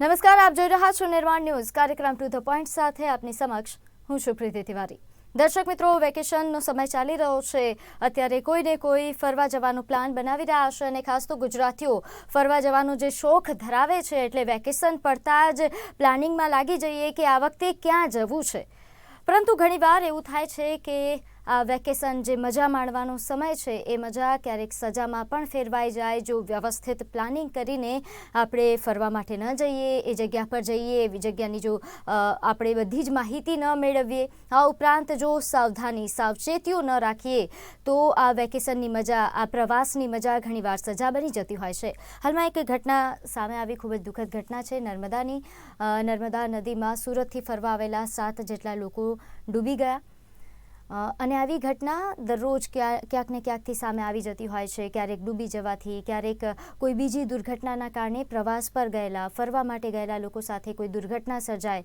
નમસ્કાર, આપ જોઈ રહ્યા છો નિર્માણ ન્યૂઝ. કાર્યક્રમ ટુ ધ પોઈન્ટ સાથે આપની સમક્ષ હું છું પ્રીતિ તિવારી. દર્શક મિત્રો, વેકેશનનો સમય ચાલી રહ્યો છે. અત્યારે કોઈને કોઈ ફરવા જવાનો પ્લાન બનાવી રહ્યા છે અને ખાસ તો ગુજરાતીઓ ફરવા જવાનો જે શોખ ધરાવે છે એટલે વેકેશન પડતા જ પ્લાનિંગમાં લાગી જઈએ કે આ વખતે ક્યાં જવું છે. પરંતુ ઘણીવાર એવું થાય છે કે આ વેકેશન જે મજા માણવાનો સમય છે, એ મજા ક્યારેક સજામાં પણ ફેરવાઈ જાય. જો વ્યવસ્થિત પ્લાનિંગ કરીને આપણે ફરવા માટે ન જઈએ, એ જગ્યા પર જઈએ, એવી જગ્યાની જો આપણે બધી જ માહિતી ન મેળવીએ, આ ઉપરાંત જો સાવધાની, સાવચેતીઓ ન રાખીએ, તો આ વેકેશનની મજા, આ પ્રવાસની મજા ઘણીવાર સજા બની જતી હોય છે. હાલમાં એક ઘટના સામે આવી, ખૂબ જ દુઃખદ ઘટના છે. નર્મદાની નર્મદા નદીમાં સુરતથી ફરવા આવેલા સાત જેટલા લોકો ડૂબી ગયા. અને આવી ઘટના દરરોજ ક્યાં, ક્યાંક ને ક્યાંકથી સામે આવી જતી હોય છે. ક્યારેક ડૂબી જવાથી, ક્યારેક કોઈ બીજી દુર્ઘટનાના કારણે પ્રવાસ પર ગયેલા, ફરવા માટે ગયેલા લોકો સાથે કોઈ દુર્ઘટના સર્જાય.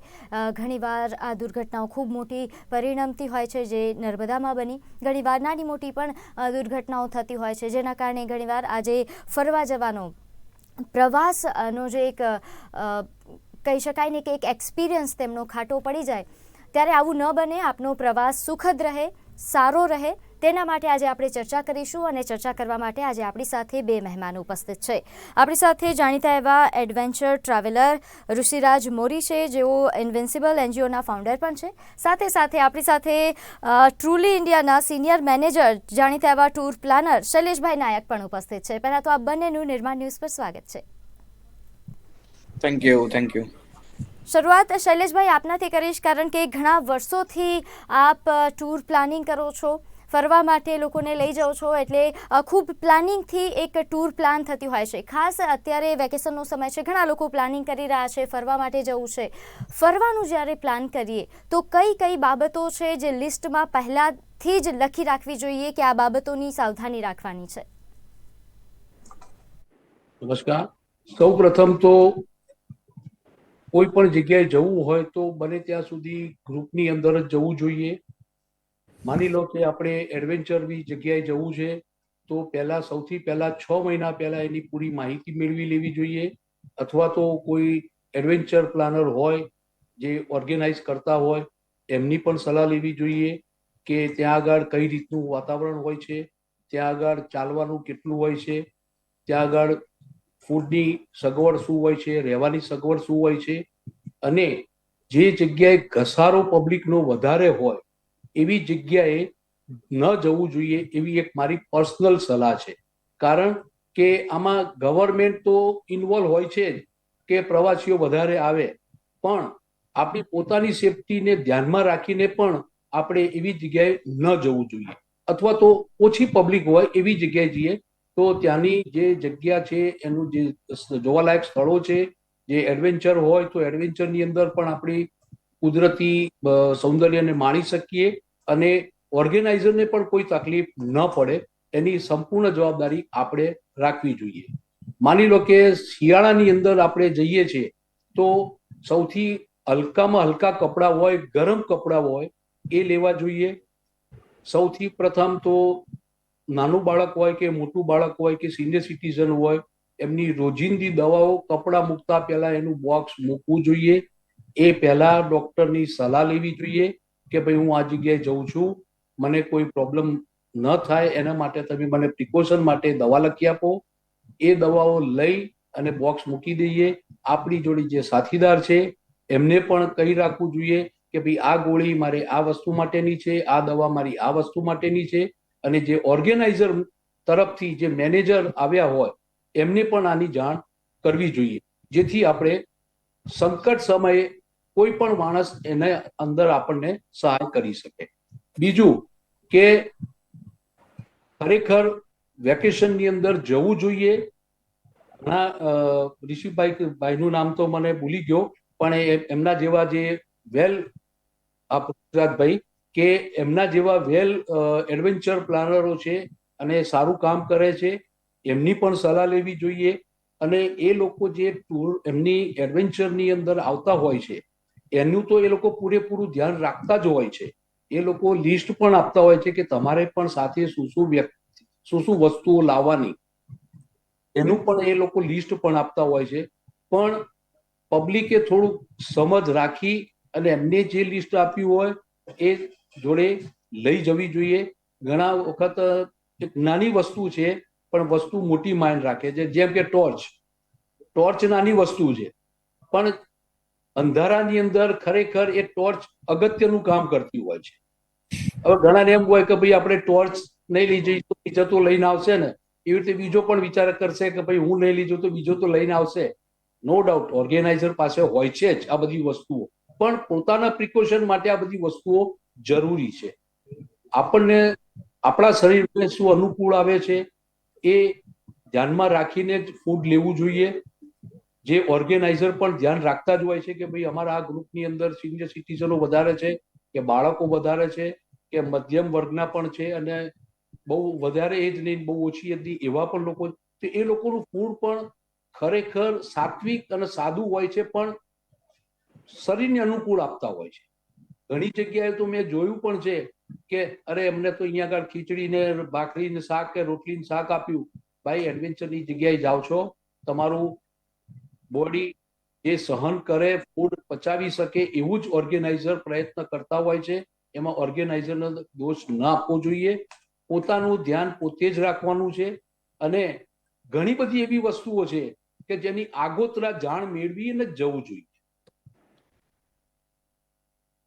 ઘણીવાર આ દુર્ઘટનાઓ ખૂબ મોટી પરિણમતી હોય છે જે નર્મદામાં બની. ઘણીવાર નાની મોટી પણ દુર્ઘટનાઓ થતી હોય છે જેના કારણે ઘણીવાર આજે ફરવા જવાનો પ્રવાસનો જે એક કહી શકાય ને કે એક એક્સપિરિયન્સ તેમનો ખાટો પડી જાય. ત્યારે આવું ન બને, આપનો પ્રવાસ સુખદ રહે, સારો રહે. તેના માટે આજે આપણે ચર્ચા કરીશું અને ચર્ચા કરવા માટે આજે આપણી સાથે બે મહેમાનો ઉપસ્થિત છે. આપણી સાથે જાણીતા એવા એડવેન્ચર ટ્રાવેલર ઋષિરાજ મોરી છે, જેઓ ઇન્વિન્સિબલ એનજીઓના ફાઉન્ડર પણ છે. સાથે સાથે આપણી સાથે ટ્રુલી ઇન્ડિયાના સિનિયર મેનેજર, જાણીતા એવા ટૂર પ્લાનર શૈલેષભાઈ નાયક પણ ઉપસ્થિત છે. પહેલાં તો આ બંનેનું નિર્માણ ન્યૂઝ પર સ્વાગત છે. થેન્ક યુ થેન્ક યુ શરૂઆત શૈલેષભાઈ, આપનાથી કરીશ કારણ કે ઘણા વર્ષોથી આપ ટૂર પ્લાનિંગ કરો છો, ફરવા માટે લોકોને લઈ જાઓ છો, એટલે ખૂબ પ્લાનિંગથી એક ટૂર પ્લાન થતી હોય છે. ખાસ અત્યારે વેકેશનનો સમય છે, ઘણા લોકો પ્લાનિંગ કરી રહ્યા છે, ફરવા માટે જવું છે. ફરવાનું જ્યારે પ્લાન કરીએ, તો કઈ કઈ બાબતો છે જે લિસ્ટમાં પહેલાંથી જ લખી રાખવી જોઈએ કે આ બાબતોની સાવધાની રાખવાની છે? નમસ્કાર. સૌ પ્રથમ તો કોઈ પણ જગ્યાએ જવું હોય તો બને ત્યાં સુધી ગ્રુપની અંદર જ જવું જોઈએ. માની લો કે આપણે એડવેન્ચરની જગ્યાએ જવું છે, તો પહેલા સૌથી પહેલા છ મહિના પહેલા એની પૂરી માહિતી મેળવી લેવી જોઈએ. અથવા તો કોઈ એડવેન્ચર પ્લાનર હોય, જે ઓર્ગેનાઇઝ કરતા હોય, એમની પણ સલાહ લેવી જોઈએ કે ત્યાં આગળ કઈ રીતનું વાતાવરણ હોય છે, ત્યાં આગળ ચાલવાનું કેટલું હોય છે, ત્યાં આગળ ફૂડની સગવડ શું હોય છે, રહેવાની સગવડ શું હોય છે અને જે જગ્યાએ ઘસારો પબ્લિકનો વધારે હોય એવી જગ્યાએ ન જવું જોઈએ એવી એક મારી પર્સનલ સલાહ છે. કારણ કે આમાં ગવર્મેન્ટ તો ઇન્વોલ્વ હોય છે જ કે પ્રવાસીઓ વધારે આવે, પણ આપણી પોતાની સેફટીને ધ્યાનમાં રાખીને પણ આપણે એવી જગ્યાએ ન જવું જોઈએ. અથવા તો ઓછી પબ્લિક હોય એવી જગ્યાએ જઈએ તો ત્યાંની જે જગ્યા છે, એનું જે જોવાલાયક સ્થળો છે, જે એડવેન્ચર હોય તો એડવેન્ચરની અંદર પણ આપણી કુદરતી સૌંદર્યને માણી શકીએ અને ઓર્ગેનાઇઝરને પણ કોઈ તકલીફ ન પડે, એની સંપૂર્ણ જવાબદારી આપણે રાખવી જોઈએ. માની લો કે શિયાળાની અંદર આપણે જઈએ છીએ, તો સૌથી હલકામાં હલકા કપડાં હોય, ગરમ કપડાં હોય, એ લેવા જોઈએ. સૌથી પ્રથમ તો નાનું બાળક હોય કે મોટું બાળક હોય કે સિનિયર સિટીઝન હોય, એમની રોજિંદી દવાઓ કપડાં મૂકતા પહેલા એનું બોક્સ મૂકવું જોઈએ. એ પહેલા ડોક્ટરની સલાહ લેવી જોઈએ કે ભાઈ હું આ જગ્યાએ જઉં છું, મને કોઈ પ્રોબ્લેમ ન થાય, એના માટે તમે મને પ્રિકોશન માટે દવા લખી આપો. એ દવાઓ લઈ અને બોક્સ મૂકી દઈએ. આપણી જોડે જે સાથીદાર છે, એમને પણ કહી રાખવું જોઈએ કે ભાઈ આ ગોળી મારે આ વસ્તુ માટેની છે, આ દવા મારી આ વસ્તુ માટેની છે. અને જે ઓર્ગેનાઇઝર તરફથી જે મેનેજર આવ્યા હોય, એમને પણ આની જાણ કરવી જોઈએ. જેથી આપણે સંકટ સમયે કોઈ પણ માણસ એને અંદર આપણને સહાય કરી શકે. બીજું કે ખરેખર વેકેશનની અંદર જવું જોઈએ. ઘણા ઋષિભાઈ ભાઈનું નામ તો મને ભૂલી ગયો, પણ એમના જેવા જે વેલ આ પૃથ્વીરાજભાઈ કે એમના જેવા વેલ એડવેન્ચર પ્લાનરો છે અને સારું કામ કરે છે, એમની પણ સલાહ લેવી જોઈએ. અને એ લોકો જે ટૂર, એમની એડવેન્ચરની અંદર આવતા હોય છે, એનું તો એ લોકો પૂરેપૂરું ધ્યાન રાખતા જ હોય છે. એ લોકો લિસ્ટ પણ આપતા હોય છે કે તમારે પણ સાથે શું શું વ્યક્તિ, શું શું વસ્તુઓ લાવવાની. એનું પણ એ લોકો લિસ્ટ પણ આપતા હોય છે. પણ પબ્લિકે થોડુંક સમજ રાખી અને એમને જે લિસ્ટ આપ્યું હોય, એ જોડે લઈ જવી જોઈએ. ઘણા વખત એક નાની વસ્તુ છે, પણ વસ્તુ મોટી માઇન્ડ રાખે છે, જેમ કે ટોર્ચ ટોર્ચ નાની વસ્તુ છે. પણ અંધારાની અંદર ખરેખર એ ટોર્ચ અગત્યનું કામ કરતી હોય છે. હવે ઘણાને એમ હોય કે ભાઈ આપણે ટોર્ચ નહીં લઈ જઈએ તો બીજો તો લઈને આવશે ને. એવી રીતે બીજો પણ વિચાર કરશે કે ભાઈ હું નહીં લઈ જઉં તો બીજો તો લઈને આવશે. નો ડાઉટ ઓર્ગેનાઇઝર પાસે હોય છે જ આ બધી વસ્તુઓ. પણ પોતાના પ્રિકોશન માટે આ બધી વસ્તુઓ જરૂરી છે. આપણને, આપણા શરીરને શું અનુકૂળ આવે છે એ ધ્યાનમાં રાખીને જ ફૂડ લેવું જોઈએ. જે ઓર્ગેનાઇઝર પણ ધ્યાન રાખતા જ હોય છે કે ભાઈ અમારા આ ગ્રુપની અંદર સિનિયર સિટીઝનો વધારે છે, કે બાળકો વધારે છે, કે મધ્યમ વર્ગના પણ છે અને બહુ વધારે એજ નહીં બહુ ઓછી હતી એવા પણ લોકો તો એ લોકોનું ફૂડ પણ ખરેખર સાત્વિક અને સાદું હોય છે પણ શરીરને અનુકૂળ આપતા હોય છે. ઘણી જગ્યાએ તો મેં જોયું પણ છે કે અરે એમને તો અહીંયા આગળ ખીચડી ને ભાખરી ને શાક કે રોટલી ને શાક આપ્યું. ભાઈ એડવેન્ચરની જગ્યાએ જાઓ છો. તમારું બોડી જે સહન કરે ફૂડ પચાવી શકે એવું જ ઓર્ગેનાઇઝર પ્રયત્ન કરતા હોય છે. એમાં ઓર્ગેનાઇઝરનો દોષ ના આપવો જોઈએ. પોતાનું ધ્યાન પોતે જ રાખવાનું છે. અને ઘણી બધી એવી વસ્તુઓ છે કે જેની આગોતરા જાણ મેળવી અને જવું જોઈએ.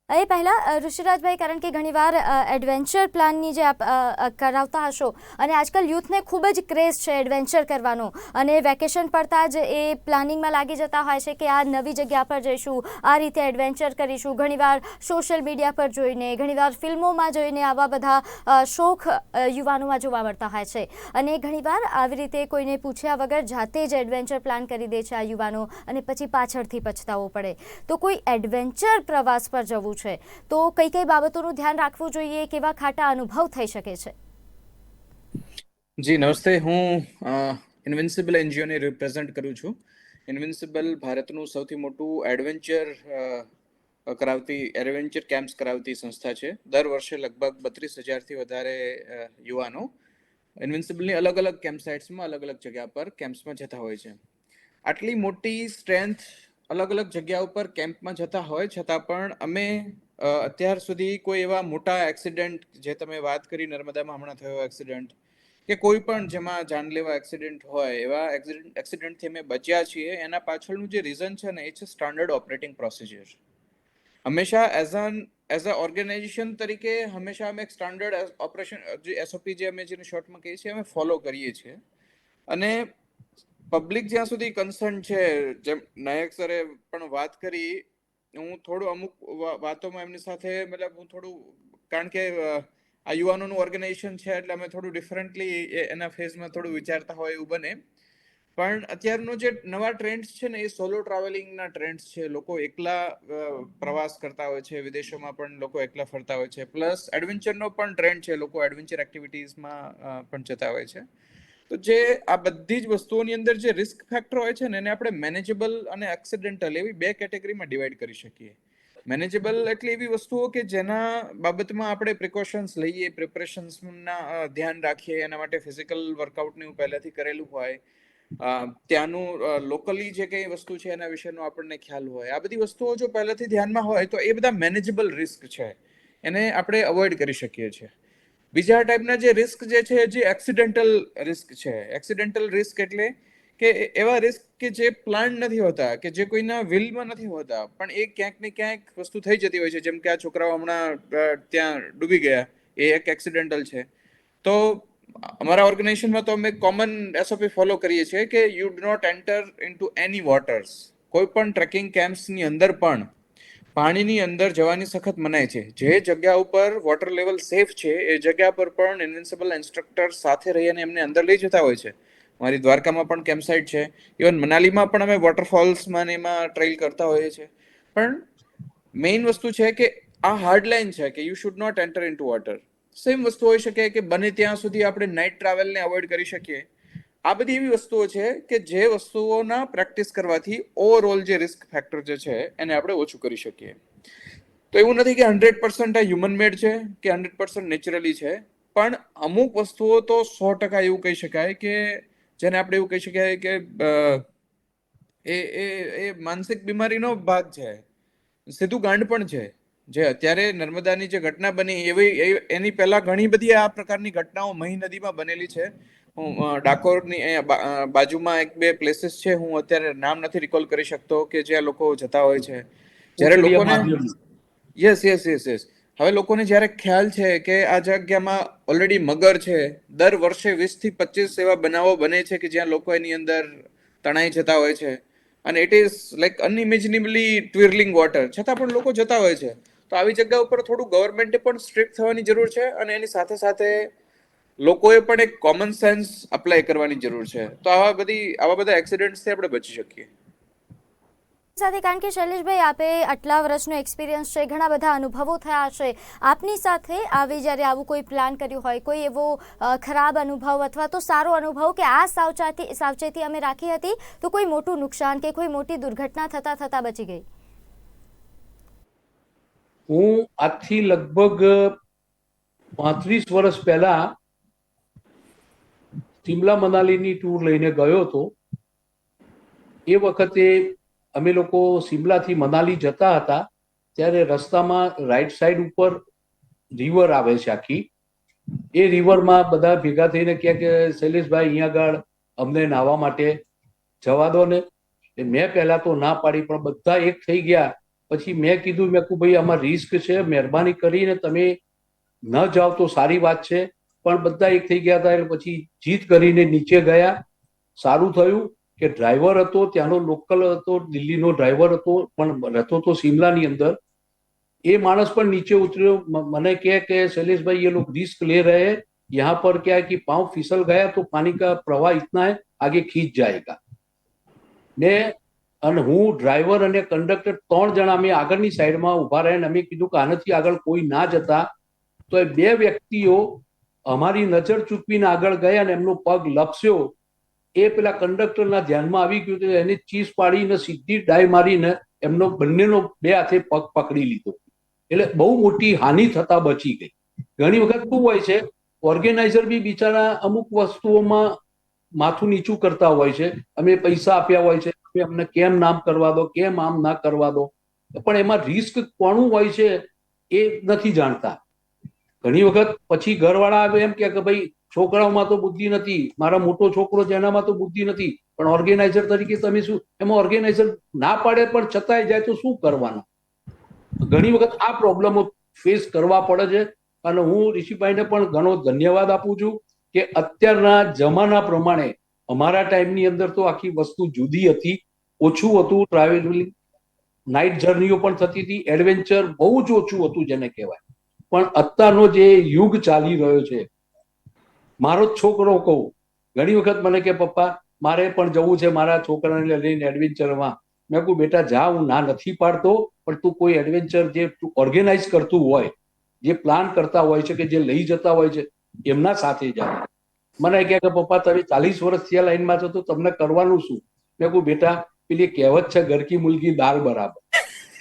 એ પહેલાં ઋષિરાજભાઈ, કારણ કે ઘણીવાર એડવેન્ચર પ્લાનની જે આપ કરાવતા હશો અને આજકાલ યુથને ખૂબ જ ક્રેઝ છે એડવેન્ચર કરવાનો અને વેકેશન પડતા જ એ પ્લાનિંગમાં લાગી જતા હોય છે કે આ નવી જગ્યા પર જઈશું, આ રીતે એડવેન્ચર કરીશું. ઘણીવાર સોશિયલ મીડિયા પર જોઈને, ઘણીવાર ફિલ્મોમાં જોઈને આવા બધા શોખ યુવાનોમાં જોવા મળતા હોય છે. અને ઘણીવાર આવી રીતે કોઈને પૂછ્યા વગર જાતે જ એડવેન્ચર પ્લાન કરી દે છે આ યુવાનો અને પછી પાછળથી પછતાવો પડે. તો કોઈ એડવેન્ચર પ્રવાસ પર જવું છે. તો કઈ કઈ બાબતોનું ધ્યાન રાખવું જોઈએ, કેવા ખાટા અનુભવ થઈ શકે છે? જી, નમસ્તે. હું ઇન્વિન્સિબલ એનજીઓને રિપ્રેઝેન્ટ કરું છું. ઇન્વિન્સિબલ ભારતનું સૌથી મોટું એડવેન્ચર કરાવતી એડવેન્ચર કેમ્પ્સ કરાવતી સંસ્થા છે. દર વર્ષે લગભગ બત્રીસ હજારથી વધારે યુવાનો ઇન્વિન્સિબલની અલગ અલગ કેમ્પ સાઇટ્સમાં અલગ અલગ જગ્યા પર કેમ્પ્સમાં જતા હોય છે. આટલી મોટી સ્ટ્રેન્થ અલગ અલગ જગ્યા ઉપર કેમ્પમાં જતા હોય, છતાં પણ અમે અત્યાર સુધી કોઈ એવા મોટા એક્સિડન્ટ જે તમે વાત કરી નર્મદામાં હમણાં થયો એક્સિડન્ટ કે કોઈ પણ જેમાં જાનલેવા એક્સિડન્ટ હોય, એવા એક્સિડન્ટ એક્સિડન્ટથી અમે બચ્યા છીએ, એના પાછળનું જે રીઝન છે ને, એ છે સ્ટાન્ડર્ડ ઓપરેટિંગ પ્રોસિજર હંમેશા as an as a organisation તરીકે હંમેશા અમે એક સ્ટાન્ડર્ડ ઓપરેશન જે એસઓપી જે અમે જેને શોર્ટમાં કહીએ છીએ, અમે ફોલો કરીએ છીએ. અને પબ્લિક જ્યાં સુધી કન્સર્ન છે, જેમ નાયક સરે પણ વાત કરી, હું થોડું અમુક વાતોમાં એમની સાથે, મતલબ હું થોડું, કારણ કે આ યુવાનોનું ઓર્ગેનાઇઝેશન છે, એટલે અમે થોડું ડિફરન્ટલી એના ફેઝમાં થોડું વિચારતા હોય એવું બને. પણ અત્યારનો જે નવા ટ્રેન્ડ્સ છે ને, એ સોલો ટ્રાવેલિંગના ટ્રેન્ડ્સ છે. લોકો એકલા પ્રવાસ કરતા હોય છે, વિદેશોમાં પણ લોકો એકલા ફરતા હોય છે. પ્લસ એડવેન્ચરનો પણ ટ્રેન્ડ છે, લોકો એડવેન્ચર એક્ટિવિટીઝમાં પણ જતા હોય છે. તો જે આ બધી જ વસ્તુઓની અંદર જે રિસ્ક ફેક્ટર હોય છે ને, એને આપણે મેનેજેબલ અને એક્સિડેન્ટલ એવી બે કેટેગરીમાં ડિવાઈડ કરી શકીએ. મેનેજેબલ એટલે એવી વસ્તુઓ કે જેના બાબતમાં આપણે પ્રિકોશન્સ લઈએ પ્રિપરેશન્સના ધ્યાન રાખીએ, એના માટે ફિઝિકલ વર્કઆઉટને પહેલાથી કરેલું હોય. ત્યાંનું લોકલી જે કંઈ વસ્તુ છે એના વિશેનો આપણને ખ્યાલ હોય. આ બધી વસ્તુઓ જો પહેલાથી ધ્યાનમાં હોય તો એ બધા મેનેજેબલ રિસ્ક છે. એને આપણે અવોઇડ કરી શકીએ છીએ. બીજા ટાઈપના જે રિસ્ક જે છે, જે એક્સિડેન્ટલ રિસ્ક છે. એક્સિડેન્ટલ રિસ્ક એટલે કે એવા રિસ્ક કે જે પ્લાન નથી હોતા, કે જે કોઈના વિલમાં નથી હોતા. પણ એ ક્યાંક ને ક્યાંક વસ્તુ થઈ જતી હોય છે, જેમ કે આ છોકરાઓ હમણાં ત્યાં ડૂબી ગયા. એ એક એક્સિડેન્ટલ છે. તો અમારા ઓર્ગેનાઇઝેશનમાં તો અમે કોમન એસઓપી ફોલો કરીએ છીએ કે you do not enter into any waters કોઈ પણ ટ્રેકિંગ કેમ્પ્સની અંદર પણ પાણીની અંદર જવાની સખત મનાય છે. જે જગ્યા ઉપર વોટર લેવલ સેફ છે, એ જગ્યા પર પણ ઇન્વિન્સિબલ ઇન્સ્ટ્રક્ટર સાથે રહી અને એમને અંદર લઈ જતા હોય છે. મારી દ્વારકામાં પણ કેમ્પ સાઇટ છે. ઇવન મનાલીમાં પણ અમે વોટરફોલ્સમાં ને એમાં ટ્રેલ કરતા હોઈએ છીએ. પણ મેઇન વસ્તુ છે કે આ હાર્ડ લાઇન છે કે you should not enter in to water same વસ્તુ હોઈ શકે કે બને ત્યાં સુધી આપણે નાઇટ ટ્રાવેલને અવોઇડ કરી શકીએ. આ બધી એવી વસ્તુઓ છે કે જે વસ્તુઓના પ્રેક્ટિસ કરવાથી ઓવરઓલ જે રિસ્ક ફેક્ટર જે છે એને આપણે ઓછું કરી શકીએ. તો એવું નથી કે હંડ્રેડ પર્સન્ટ આ હ્યુમન મેડ છે કે હંડ્રેડ પર્સન્ટ નેચરલી છે, પણ અમુક વસ્તુઓ તો સો ટકા એવું કહી શકાય કે જેને આપણે એવું કહી શકાય કે એ એ એ માનસિક બીમારીનો ભાગ છે. સીધું ગાંડ પણ છે. જે અત્યારે નર્મદાની જે ઘટના બની એવી એની પહેલા ઘણી બધી આ પ્રકારની ઘટનાઓ મહી નદીમાં બનેલી છે. હું ડાકોરની અહીંયા બાજુમાં એક બે પ્લેસીસ છે હું અત્યારે નામ નથી રિકોલ કરી શકતો કે જ્યાં લોકો જતા હોય છે. જ્યારે લોકોને યસ યસ યસ યસ હવે લોકોને જ્યારે ખ્યાલ છે કે આ જગ્યામાં ઓલરેડી મગર છે દર વર્ષે વીસથી પચીસ એવા બનાવો બને છે કે જ્યાં લોકો એની અંદર તણાઈ જતા હોય છે. અને it is like unimaginably twirling water છતાં પણ લોકો જતા હોય છે. તો આવી જગ્યા ઉપર થોડું ગવર્મેન્ટે પણ સ્ટ્રિક્ટ થવાની જરૂર છે અને એની સાથે સાથે લોકોએ પણ એક કોમન સેન્સ અપ્લાય કરવાની જરૂર છે. તો આવા બધી આવા બધા એક્સિડન્ટ્સથી આપણે બચી શકીએ. સાથે કારણ કે શૈલેષભાઈ આપે આટલા વર્ષનો એક્સપિરિયન્સ છે ઘણા બધા અનુભવો થયા છે. આપની સાથે આવી જ્યારે આવું કોઈ પ્લાન કર્યું હોય કોઈ એવો ખરાબ અનુભવ અથવા તો સારો અનુભવ કે આ સાવચેતી સાવચેતી અમે રાખી હતી તો કોઈ મોટું નુકસાન કે કોઈ મોટી દુર્ઘટના થતાં થતાં બચી ગઈ? હું આજથી લગભગ પાંત્રીસ વર્ષ પહેલા શિમલા મનાલીની ટૂર લઈને ગયો હતો, એ વખતે અમે લોકો શિમલાથી મનાલી જતા હતા, ત્યારે રસ્તામાં રાઈટ સાઈડ ઉપર રિવર આવે છે આખી. એ રિવરમાં બધા ભેગા થઈને કહે કે, શૈલેષભાઈ, અહીંયા આગળ અમને નાહવા માટે જવા દો ને. મેં પહેલા તો ના પાડી, પણ બધા એક થઈ ગયા. પછી મેં કીધું, મેં કહું ભાઈ, આમાં રિસ્ક છે, મહેરબાની કરીને તમે ન જાઓ તો સારી વાત છે. પણ બધા એક થઈ ગયા હતા એટલે પછી જીત કરીને નીચે ગયા સારું થયું કે ડ્રાઈવર હતો ત્યાંનો લોકલ હતો દિલ્હીનો ડ્રાઈવર હતો પણ રહેતો તો શિમલાની અંદર એ માણસ પણ નીચે ઉતર્યો મ- મને કહે કે शैलेश ये लोग रिस्क ले रहे हैं यहाँ पर क्या है कि पाँव फिसल गया तो पानी का प्रवाह इतना है आगे खींच जाएगा ને અને હું ડ્રાઈવર અને કંડક્ટર ત્રણ જણા અમે આગળની સાઈડમાં ઉભા રહ્યા અને અમે કીધું કે આનાથી આગળ કોઈ ના જતા તો એ બે વ્યક્તિઓ અમારી નજર ચૂકવીને આગળ ગયા અને એમનો પગ લપસ્યો, એ પેલા કંડક્ટરના ધ્યાનમાં આવી ગયું તો એને ચીસ પાડીને સીધી ડાય મારીને એમનો બંનેનો બે હાથે પગ પકડી લીધો. એટલે બહુ મોટી હાનિ થતા બચી ગઈ. ઘણી વખત શું હોય છે, ઓર્ગેનાઇઝર બી બિચારા અમુક વસ્તુઓમાં માથું નીચું કરતા હોય છે, અમે પૈસા આપ્યા હોય છે અમને કેમ નામ કરવા દો, કેમ આમ ના કરવા દો, પણ એમાં રિસ્ક કોનું હોય છે એ નથી જાણતા. ઘણી વખત પછી ઘરવાળા એમ કે કે ભાઈ, છોકરાઓમાં તો બુદ્ધિ નથી. મારા મોટો છોકરો છે, એનામાં તો બુદ્ધિ નથી. પણ ઓર્ગેનાઇઝર તરીકે તમે શું, એમાં ઓર્ગેનાઇઝર ના પાડે પણ છતાંય જાય તો શું કરવાનું? ઘણી વખત આ પ્રોબ્લેમો ફેસ કરવા પડે છે. અને હું ઋષિભાઈને પણ ઘણો ધન્યવાદ આપું છું કે અત્યારના જમાના પ્રમાણે અમારા ટાઈમની અંદર તો આખી વસ્તુ જુદી હતી. ઓછું હતું ટ્રાવેલિંગ નાઇટ જર્નીઓ પણ થતી હતી. એડવેન્ચર બહુ જ ઓછું હતું જેને કહેવાય. પણ અત્યારનો જે યુગ ચાલી રહ્યો છે, મારો છોકરો કહું, ઘણી વખત મને કે, પપ્પા, મારે પણ જવું છે મારા છોકરાને લઈને એડવેન્ચરમાં. મેં કહું, બેટા, જા, હું ના નથી પાડતો, પણ તું કોઈ એડવેન્ચર જે ઓર્ગેનાઇઝ કરતું હોય, જે પ્લાન કરતા હોય છે કે જે લઈ જતા હોય છે, એમના સાથે જા. મને કહે કે, પપ્પા, તમે ચાલીસ વર્ષથી થયા લાઈનમાં છો, તો તમને કરવાનું શું? મેં કહું, બેટા, પેલી કહેવત છે, ઘરકી મુલકી દાલ બરાબર.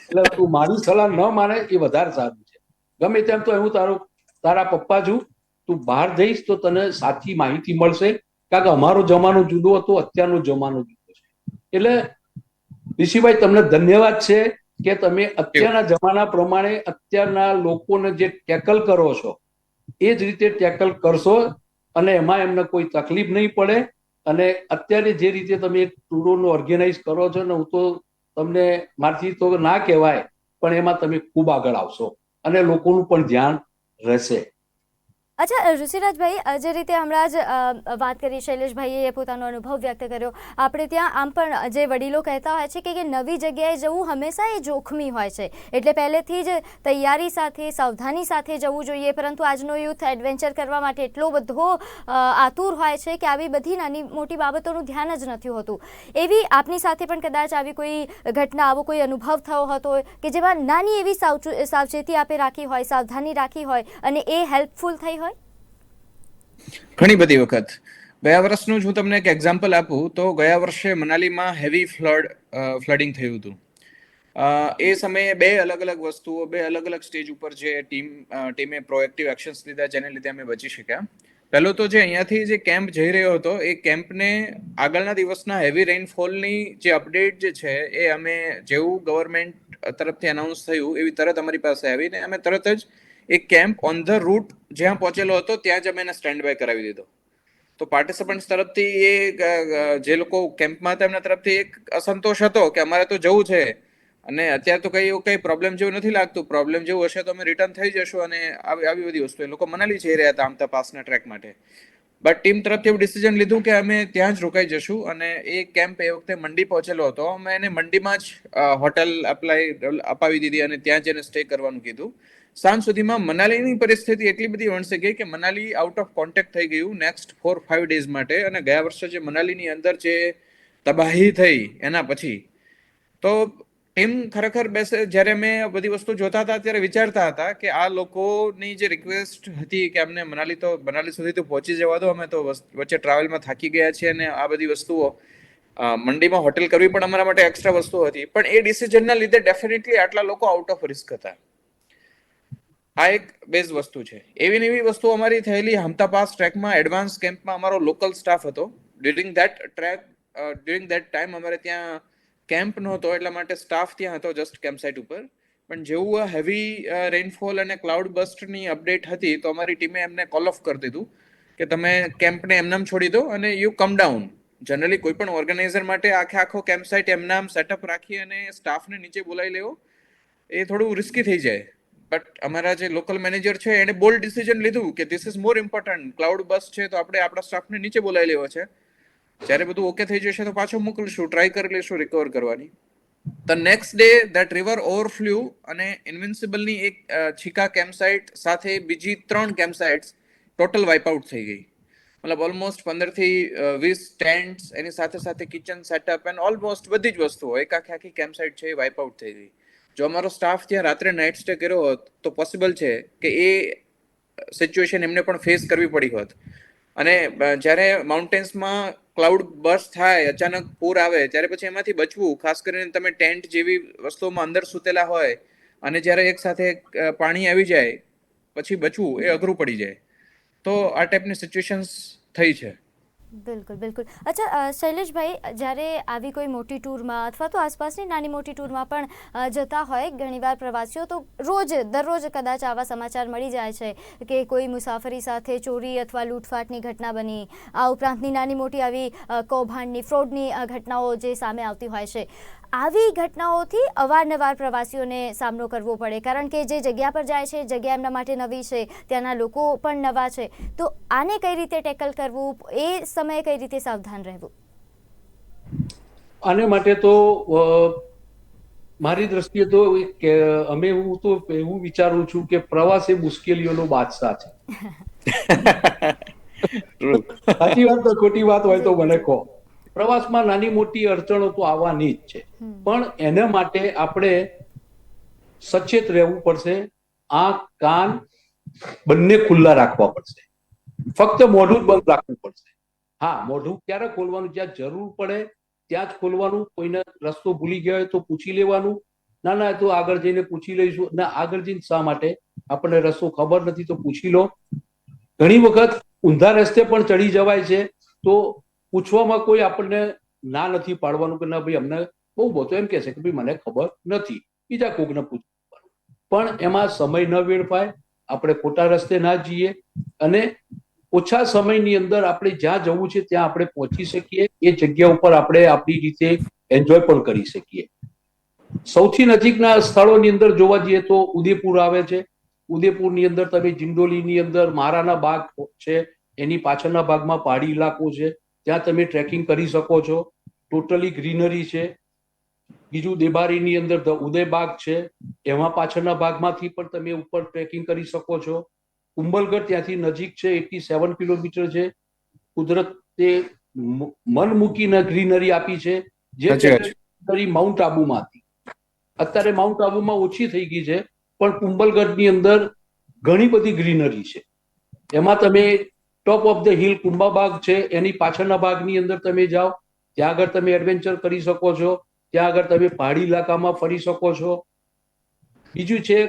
એટલે તું મારી સલાહ ન માને, એ વધારે સારું ગમે તેમ તો હું તારો, તારા પપ્પા છું. તું બહાર જઈશ તો તને સાચી માહિતી મળશે. કારણ કે અમારો જમાનો જુદો હતો, અત્યારનો જમાનો જુદો છે. એટલે ઋષિભાઈ, તમને ધન્યવાદ છે કે તમે અત્યારના જમાના પ્રમાણે અત્યારના લોકોને જે ટેકલ કરો છો, એ જ રીતે ટેકલ કરશો અને એમાં એમને કોઈ તકલીફ નહીં પડે. અને અત્યારે જે રીતે તમે ટૂરોનો ઓર્ગેનાઇઝ કરો છો ને, હું તો તમને મારથી તો ના કહેવાય, પણ એમાં તમે ખૂબ આગળ આવશો. અને લોકોનું પણ ધ્યાન રહેશે. અચ્છા ઋષિરાજભાઈ જે રીતે હમણાં જ વાત કરી, શૈલેષભાઈએ પોતાનો અનુભવ વ્યક્ત કર્યો. આપણે ત્યાં આમ પણ જે વડીલો કહેતા હોય છે કે નવી જગ્યાએ જવું હંમેશા એ જોખમી હોય છે. એટલે પહેલેથી જ તૈયારી સાથે, સાવધાની સાથે જવું જોઈએ. પરંતુ આજનો યુથ એડવેન્ચર કરવા માટે એટલો બધો આતુર હોય છે કે આવી બધી નાની મોટી બાબતોનું ધ્યાન જ નથી હોતું. એવી આપની સાથે પણ કદાચ આવી કોઈ ઘટના, આવો કોઈ અનુભવ થયો હતો કે જેમાં નાની એવી સાવચે- સાવચેતી આપે રાખી હોય, સાવધાની રાખી હોય અને એ હેલ્પફુલ થઈ હોય? ઘણી બધી વખત. ગયા વર્ષનું જ હું તમને એક એક્ઝામ્પલ આપું, તો ગયા વર્ષે મનાલીમાં હેવી ફ્લડ ફ્લડિંગ થયું હતું. એ સમયે બે અલગ અલગ વસ્તુઓ, બે અલગ અલગ સ્ટેજ ઉપર જે ટીમ ટીમે પ્રોએક્ટિવ એક્શન્સ લીધા, જેને લીધે અમે બચી શક્યા. પહેલો તો જે અહીંયાથી જે કેમ્પ જઈ રહ્યો હતો, એ કેમ્પને આગળના દિવસના હેવી રેઇનફોલની જે અપડેટ જે છે, એ અમે જેવું ગવર્મેન્ટ તરફથી અનાઉન્સ થયું, એવી તરત અમારી પાસે આવીને અમે તરત જ એ કેમ્પ ઓન ધ રૂટ જ્યાં પહોંચેલો હતો, ત્યાં જ અમે એને સ્ટેન્ડ બાય કરાવી દીધો. તો પાર્ટિસિપન્ટ્સ તરફથી એ જે લોકો કેમ્પમાં હતા, એમના તરફથી એક અસંતોષ હતો કે અમારે તો જવું છે. અને અત્યારે તો કઈ એવું કઈ પ્રોબ્લેમ જેવું નથી લાગતું. પ્રોબ્લેમ જેવું હશે તો અમે રિટર્ન થઈ જશું અને આવી આવી બધી વસ્તુ એ લોકો મનાલી જઈ રહ્યા હતા આમતા પાસના ટ્રેક માટે. બટ ટીમ તરફથી એવું ડિસિઝન લીધું કે અમે ત્યાં જ રોકાઈ જશું અને એ કેમ્પ એ વખતે મંડી પહોંચેલો હતો. અમે એને મંડીમાં જ હોટલ અપ્લાય અપાવી દીધી અને ત્યાં જ એને સ્ટે કરવાનું કીધું. સાંજ સુધીમાં મનાલીની પરિસ્થિતિ એટલી બધી વણસી ગઈ કે મનાલી આઉટ ઓફ કોન્ટેક્ટ થઈ ગયું નેક્સ્ટ ફોર ફાઇવ ડેઝ માટે. અને ગયા વર્ષે જે મનાલીની અંદર જે તબાહી થઈ એના પછી. તો એમ ખરેખર બેસે, જ્યારે અમે બધી વસ્તુ જોતા હતા, ત્યારે વિચારતા હતા કે આ લોકોની જે રિક્વેસ્ટ હતી કે અમને મનાલી તો, મનાલી સુધી તો પહોંચી જવા દો, અમે તો વચ્ચે ટ્રાવેલમાં થાકી ગયા છીએ અને આ બધી વસ્તુઓ મંડીમાં હોટેલ કરવી પણ અમારા માટે એક્સ્ટ્રા વસ્તુ હતી. પણ એ ડિસિઝનના લીધે ડેફિનેટલી આટલા લોકો આઉટ ઓફ રિસ્ક હતા. આ એક બેઝ વસ્તુ છે. એવી ને એવી વસ્તુ અમારી થયેલી હમતા પાસ ટ્રેકમાં એડવાન્સ કેમ્પમાં અમારો લોકલ સ્ટાફ હતો. During that trek during that time અમારે ત્યાં કેમ્પ નહોતો, એટલા માટે સ્ટાફ ત્યાં હતો જસ્ટ કેમ્પ સાઇટ ઉપર. પણ જેવું હેવી રેઇનફોલ અને ક્લાઉડ બસ્ટની અપડેટ હતી, તો અમારી ટીમે એમને કોલ ઓફ કરી દીધું કે તમે કેમ્પને એમનામ છોડી દો અને યુ કમ ડાઉન જનરલી કોઈ પણ ઓર્ગેનાઇઝર માટે આખે આખો કેમ્પ સાઇટ એમનામ સેટઅપ રાખી અને સ્ટાફને નીચે બોલાવી લેવો. એ થોડું રિસ્કી થઈ જાય. બટ અમારા જે લોકલ મેનેજર છે, એણે બોલ્ડ ડિસિઝન લીધું કે this is more important cloudburst છે, તો આપણે આપણા સ્ટાફને નીચે બોલાવી લેવો છે. જ્યારે બધું ઓકે થઈ જશે, તો પાછો મોકલીશું ટ્રાય કરી લઈશું રિકવર કરવાની. The next day that river overflew અને ઇન્વિન્સિબલની એક છીકા કેમ્પસાઇટ સાથે બીજી ત્રણ કેમ્પસાઇટ્સ ટોટલ વાઇપ આઉટ થઈ ગઈ. મતલબ ઓલમોસ્ટ પંદરથી વીસ ટેન્ટ્સ એની સાથે સાથે કિચન સેટઅપ એન્ડ ઓલમોસ્ટ બધી જ વસ્તુઓ, એક આખી આખી કેમ્પસાઇટ છે એ વાઇપ આઉટ થઈ ગઈ. જો અમારો સ્ટાફ ત્યાં રાત્રે નાઇટ સ્ટે કર્યો હોત, તો પોસિબલ છે કે એ સિચ્યુએશન એમને પણ ફેસ કરવી પડી હોત. અને જ્યારે માઉન્ટેન્સમાં ક્લાઉડ બર્સ્ટ થાય, અચાનક પૂર આવે, ત્યારે પછી એમાંથી બચવું. ખાસ કરીને તમે ટેન્ટ જેવી વસ્તુઓમાં અંદર સૂતેલા હોય, અને જ્યારે એક સાથે પાણી આવી જાય, પછી બચવું, એ અઘરું પડી જાય. તો આ ટાઈપની સિચ્યુએશન્સ થઈ છે. બિલકુલ બિલકુલ. અચ્છા શૈલેષભાઈ, જ્યારે આવી કોઈ મોટી ટૂરમાં અથવા તો આસપાસની નાની મોટી ટૂરમાં પણ જતા હોય ઘણીવાર પ્રવાસીઓ, તો રોજ, દરરોજ કદાચ આવા સમાચાર મળી જાય છે કે કોઈ મુસાફરી સાથે ચોરી અથવા લૂંટફાટની ઘટના બની. આ ઉપરાંતની નાની મોટી આવી કૌભાંડની, ફ્રોડની ઘટનાઓ જે સામે આવતી હોય છે. આવી ઘટનાઓથી અવારનવાર પ્રવાસીઓને સામનો કરવો પડે. કારણ કે જે જગ્યા પર જાય છે, જગ્યા એમના માટે નવી છે, ત્યાંના લોકો પણ નવા છે. તો આને કઈ રીતે ટેકલ કરવું, એ સમયે કઈ રીતે સાવધાન રહેવું? આને માટે તો મારી દ્રષ્ટિએ તો અમે હું તો એવું વિચારું છું કે પ્રવાસ એ મુશ્કેલીઓનો બાદશાહ છે. સાચી વાત તો ખોટી વાત હોય તો મને કહો. પ્રવાસમાં નાની મોટી અડચણો તો આવવાની જ છે. પણ એના માટે આપણે સચેત રહેવું પડશે. આંખ કાન બંને ખુલ્લા રાખવા પડશે. ફક્ત મોઢું જ બંધ રાખવું પડશે. હા, મોઢું ક્યારે ખોલવાનું, જ્યાં જરૂર પડે ત્યાં જ ખોલવાનું. કોઈને રસ્તો ભૂલી ગયા હોય તો પૂછી લેવાનું. ના ના તો આગળ જઈને પૂછી લઈશું. ના, આગળ જઈને શા માટે? આપણને રસ્તો ખબર નથી તો પૂછી લો. ઘણી વખત ઊંધા રસ્તે પણ ચડી જવાય છે. તો પૂછવામાં કોઈ આપણને ના નથી પાડવાનું કે ના ભાઈ, અમને બહુ બધો એમ કહેશે કે ભાઈ, મને ખબર નથી. બીજા કોકને પૂછવાનું. પણ એમાં સમય ન વેડફાય. આપણે ખોટા રસ્તે ના જઈએ અને ઓછા સમયની અંદર આપણે જ્યાં જવું છે ત્યાં આપણે પહોંચી શકીએ. એ જગ્યા ઉપર આપણે આપણી રીતે એન્જોય પણ કરી શકીએ. સૌથી નજીકના સ્થળોની અંદર જોવા જઈએ તો ઉદયપુર આવે છે. ઉદયપુરની અંદર તમે જિંડોલીની અંદર મારાના બાગ છે. એની પાછળના ભાગમાં પહાડી ઇલાકો છે. ત્યાં તમે ટ્રેકિંગ કરી શકો છો. ટોટલી ગ્રીનરી છે. બીજું દેબારીની અંદર ઉદયબાગ છે. એમાં પાછળના ભાગમાંથી પણ તમે ઉપર ટ્રેકિંગ કરી શકો છો. કુંભલગઢ ત્યાંથી નજીક છે એટી સેવન કિલોમીટર છે. કુદરતે મન મૂકીને ગ્રીનરી આપી છે જે માઉન્ટ આબુમાં હતી અત્યારે માઉન્ટ આબુમાં ઓછી થઈ ગઈ છે પણ કુંભલગઢની અંદર ઘણી બધી ગ્રીનરી છે. એમાં તમે top of the hill Kumbhabag છે એની પાછળના ભાગની અંદર તમે જાઓ ત્યાં આગળ તમે એડવેન્ચર કરી શકો છો ત્યાં આગળ તમે પહાડી ઇલાકામાં ફરી શકો છો. બીજું છે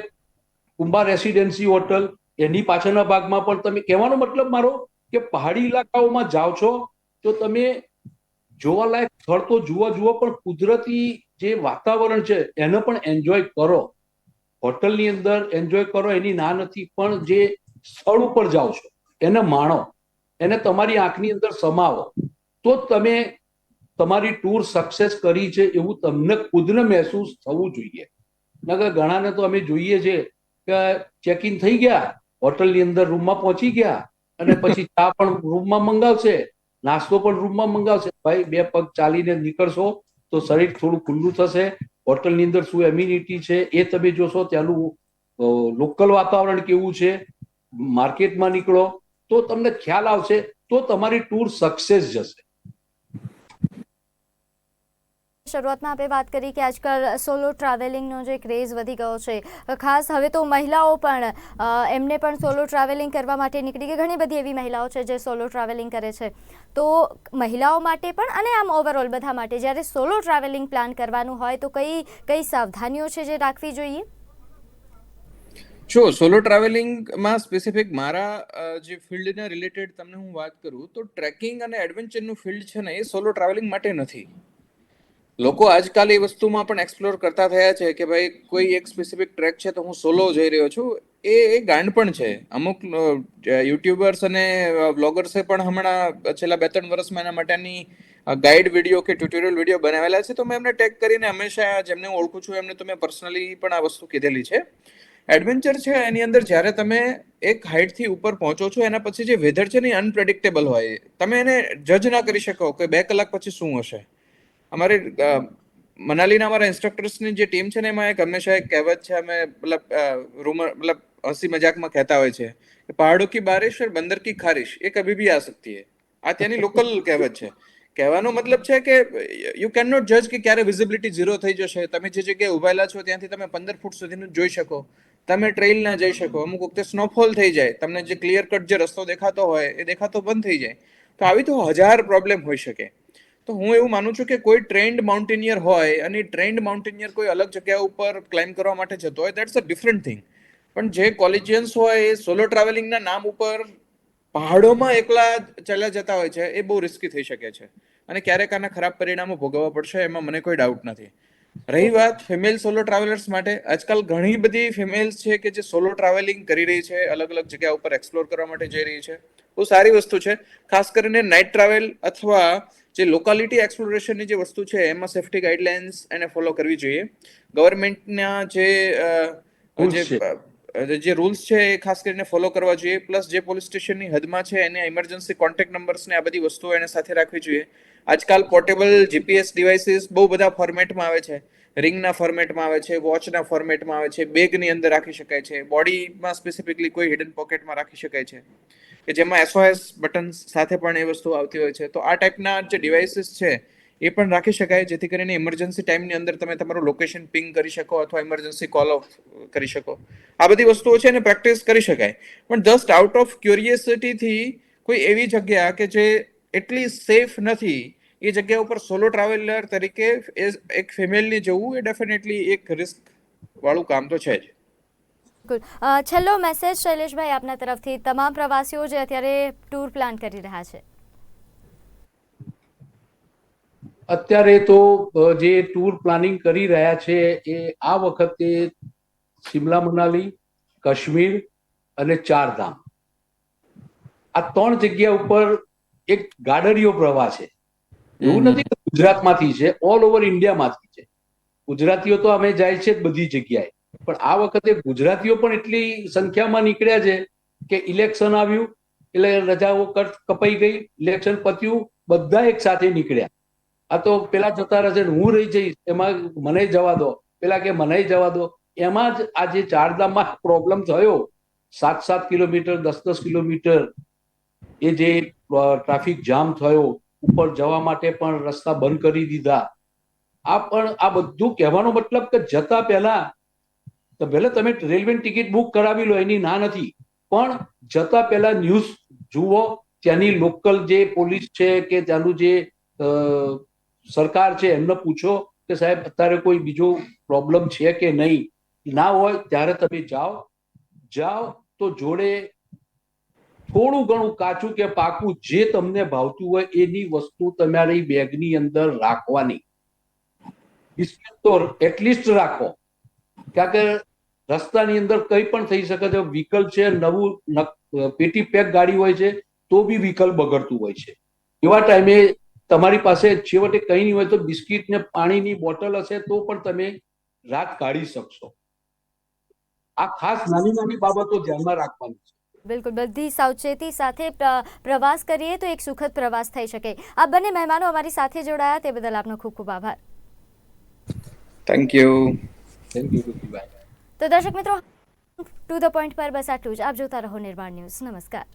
કુંભા રેસિડેન્સી હોટલ એની પાછળના ભાગમાં પણ તમે, કહેવાનો મતલબ મારો કે પહાડી ઇલાકાઓમાં જાઓ છો, તો તમે જોવાલાયક સ્થળ તો જુઓ જુઓ, પણ કુદરતી જે વાતાવરણ છે, એને પણ એન્જોય કરો. હોટલની અંદર એન્જોય કરો, એની ના નથી, પણ જે સ્થળ ઉપર જાઓ છો, એને માણો. એને તમારી આંખની અંદર સમાવો. તો તમે તમારી ટૂર સક્સેસ કરી છે, એવું તમને ખુદને મહેસૂસ થવું જોઈએ. નકર ઘણાને તો અમે જોઈએ છે કે ચેક ઇન થઈ ગયા હોટલની અંદર રૂમમાં પહોંચી ગયા અને પછી ચા પણ રૂમમાં મંગાવશે નાસ્તો પણ રૂમમાં મંગાવશે. ભાઈ બે પગ ચાલીને નીકળશો તો શરીર થોડું ખુલ્લું થશે. હોટલની અંદર શું એમ્યુનિટી છે એ તમે જોશો ત્યાંનું લોકલ વાતાવરણ કેવું છે માર્કેટમાં નીકળો તો તમને ખ્યાલ આવશે તો તમારી ટૂર સક્સેસ જશે. શરૂઆતમાં આપણે વાત કરી કે આજકાલ સોલો ટ્રાવેલિંગનો જે ક્રેઝ વધી ગયો છે. ખાસ હવે તો મહિલાઓ પણ એમને પણ સોલો ટ્રાવેલિંગ કરવા માટે નીકળી ગઈ. ઘણી બધી એવી મહિલાઓ છે જે સોલો ટ્રાવેલિંગ કરે છે. તો મહિલાઓ માટે પણ અને આમ ઓવરઓલ બધા માટે, જ્યારે સોલો ટ્રાવેલિંગ પ્લાન કરવાનું હોય તો કઈ કઈ સાવધાનીઓ છે જે રાખવી જોઈએ? જો સોલો ટ્રાવેલિંગમાં સ્પેસિફિક મારા જે ફિલ્ડના રિલેટેડ તમને હું વાત કરું તો ટ્રેકિંગ અને એડવેન્ચરનું ફિલ્ડ છે ને એ સોલો ટ્રાવેલિંગ માટે નથી. લોકો આજકાલ એ વસ્તુમાં પણ એક્સપ્લોર કરતા થયા છે કે ભાઈ, કોઈ એક સ્પેસિફિક ટ્રેક છે તો હું સોલો જઈ રહ્યો છું. એ એ ગાંડ પણ છે. અમુક યુટ્યુબર્સ અને બ્લોગર્સે પણ હમણાં છેલ્લા બે ત્રણ વર્ષમાં એના માટેની ગાઈડ વીડિયો કે ટ્યુટોરિયલ વીડિયો બનાવેલા છે. તો મેં એમને ટેગ કરીને હંમેશા જેમને ઓળખું છું, એમને તો મેં પર્સનલી પણ આ વસ્તુ કીધેલી છે. એડવેન્ચર છે એની અંદર જ્યારે તમે એક હાઇટથી ઉપર પહોંચો છો, એના પછી જે વેધર છે ને અનપ્રેડિક્ટેબલ હોય. તમે એને જજ ના કરી શકો કે બે કલાક પછી શું હશે. અમારે મનાલીના અમારા ઇન્સ્ટ્રક્ટર્સની જે ટીમ છે ને એમાં એક હંમેશા એક કહેવત છે, અમે, મતલબ રૂમર મતલબ, હસી મજાકમાં કહેતા હોય છે કે પહાડો કી બારિશ ઓર બંદર કી ખારિશ, એ કભી ભી આ સકતી હે. આ ત્યાંની લોકલ કહેવત છે. કહેવાનો મતલબ છે કે યુ કેન નોટ જજ કે ક્યારે વિઝિબિલિટી ઝીરો થઈ જશે. તમે જે જગ્યાએ ઉભાયેલા છો, ત્યાંથી તમે પંદર ફૂટ સુધીનું જોઈ શકો. તમે ટ્રેલ ના જઈ શકો. અમુક વખતે સ્નોફોલ થઈ જાય. તમને જે ક્લિયર કટ જે રસ્તો દેખાતો હોય, એ દેખાતો બંધ થઈ જાય. તો આવી તો હજાર પ્રોબ્લેમ હોઈ શકે. તો હું એવું માનું છું કે કોઈ ટ્રેન્ડ માઉન્ટેનિયર હોય અને ટ્રેન્ડ માઉન્ટેનિયર કોઈ અલગ જગ્યા ઉપર ક્લાઇમ્બ કરવા માટે જતો હોય દેટ્સ અ ડિફરન્ટ થિંગ પણ જે કોલેજિયન્સ હોય એ સોલો ટ્રાવેલિંગના નામ ઉપર પહાડોમાં એકલા ચાલ્યા જતા હોય છે, એ બહુ રિસ્કી થઈ શકે છે. અને ક્યારેક આના ખરાબ પરિણામો ભોગવવા પડશે એમાં મને કોઈ ડાઉટ નથી. રહી વાત ફિમેલ સોલો ટ્રાવેલર્સ માટે, આજકાલ ઘણી બધી ફિમેલ્સ છે કે જે સોલો ટ્રાવેલિંગ કરી રહી છે અલગ અલગ જગ્યા ઉપર એક્સપ્લોર કરવા માટે જઈ રહી છે. બહુ સારી વસ્તુ છે. ખાસ કરીને નાઇટ ટ્રાવેલ અથવા જે લોકાલિટી એક્સપ્લોરેશનની જે વસ્તુ છે એમાં સેફ્ટી ગાઈડલાઇન્સ એને ફોલો કરવી જોઈએ. ગવર્મેન્ટના જે જે રૂલ્સ છે એ ખાસ કરીને ફોલો કરવા જોઈએ. પ્લસ જે પોલીસ સ્ટેશનની હદમાં છે એને ઇમરજન્સી કોન્ટેક્ટ નંબર્સ ને આ બધી વસ્તુઓ એને સાથે રાખવી જોઈએ. આજકાલ પોર્ટેબલ જીપીએસ ડિવાઇસીસ બહુ બધા ફોર્મેટમાં આવે છે. રિંગના ફોર્મેટમાં આવે છે વોચના ફોર્મેટમાં આવે છે બેગની અંદર રાખી શકાય છે. બોડીમાં સ્પેસિફિકલી કોઈ હિડન પોકેટમાં રાખી શકાય છે. કે જેમાં એસઓએસ બટન સાથે પણ એ વસ્તુ આવતી હોય છે. તો આ ટાઈપના જે ડિવાઇસીસ છે, એ પણ રાખી શકાય. જેથી કરીને ઇમરજન્સી ટાઈમની અંદર તમે તમારું લોકેશન પિંગ કરી શકો અથવા ઇમરજન્સી કોલ ઓફ કરી શકો. આ બધી વસ્તુઓ છે એને પ્રેક્ટિસ કરી શકાય. પણ જસ્ટ આઉટ ઓફ ક્યુરિયસિટીથી કોઈ એવી જગ્યા કે જે એટલી સેફ નથી, એ જગ્યા ઉપર સોલો ટ્રાવેલર તરીકે એક ફિમેલની જવું એ ડેફિનેટલી એક રિસ્ક વાળું કામ તો છે જ. બિલકુલ. છેલ્લો મેસેજ શૈલેષભાઈ આપના તરફથી. તમામ પ્રવાસીઓ જે અત્યારે ટૂર પ્લાન કરી રહ્યા છે. અત્યારે તો જે ટૂર પ્લાનિંગ કરી રહ્યા છે એ આ વખતે શિમલા મનાલી કાશ્મીર અને ચારધામ. આ ત્રણ જગ્યા ઉપર એક ગાડરિયો પ્રવાહ છે. એવું નથી કે ગુજરાતમાંથી છે ઓલ ઓવર ઇન્ડિયામાંથી છે. ગુજરાતીઓ તો અમે જાય છે બધી જગ્યાએ. પણ આ વખતે ગુજરાતીઓ પણ એટલી સંખ્યામાં નીકળ્યા છે કે ઇલેક્શન આવ્યું, એટલે રજાઓ કટ કપાઈ ગઈ ઇલેક્શન પત્યું, બધા એક સાથે નીકળ્યા. આ તો પેલા જતા રહેશે હું રહી જઈશ, એમાં મને જવા દો, પેલા કે મને જવા દો. એમાં જ આ જે ચારધામમાં પ્રોબ્લેમ થયો સાત સાત કિલોમીટર દસ દસ કિલોમીટર, એ જે ટ્રાફિક જામ થયો, ઉપર જવા માટે પણ રસ્તા બંધ કરી દીધા. આ પણ, આ બધું કહેવાનો મતલબ કે જતા પહેલા તો ભલે તમે રેલવે ટિકિટ બુક કરાવી લો, એની ના નથી, પણ જતા પહેલા ન્યૂઝ જુઓ, ત્યાંની લોકલ જે પોલીસ છે કે ત્યાંનું જે સરકાર છે, એમને પૂછો કે સાહેબ, અત્યારે કોઈ બીજો પ્રોબ્લેમ છે કે નહીં? ના હોય, ત્યારે તમે જાઓ. જાઓ તો જોડે થોડું ઘણું કાચું કે પાકું જે તમને ભાવતું હોય, એની વસ્તુ તમારી બેગની અંદર રાખવાની. બિસ્કિટ તો એટલીસ્ટ રાખો. કારણ કે રસ્તાની અંદર કંઈ પણ થઈ શકે છે વ્હીકલ છે નવું પેટી પેક ગાડી હોય છે તો બી વ્હીકલ બગડતું હોય છે. એવા ટાઈમે તમારી પાસે છેવટે કંઈ નહીં હોય તો બિસ્કિટ ને પાણીની બોટલ હશે તો પણ તમે રાત કાઢી શકશો. આ ખાસ નાની નાની બાબતો ધ્યાનમાં રાખવાની છે. બિલકુલ બધી સાવચેતી સાથે પ્રવાસ કરીએ તો એક સુખદ પ્રવાસ થઈ શકે. આ બંને મહેમાનો અમારી સાથે જોડાયા તે બદલ આપનો ખૂબ ખૂબ આભાર. થેન્ક યુ થેન્ક યુ ભાઈ. તો દર્શક મિત્રો ટુ ધ પોઈન્ટ પર બસ આટલું જ. આપ જોતા રહો નિર્માણ ન્યૂઝ. નમસ્કાર.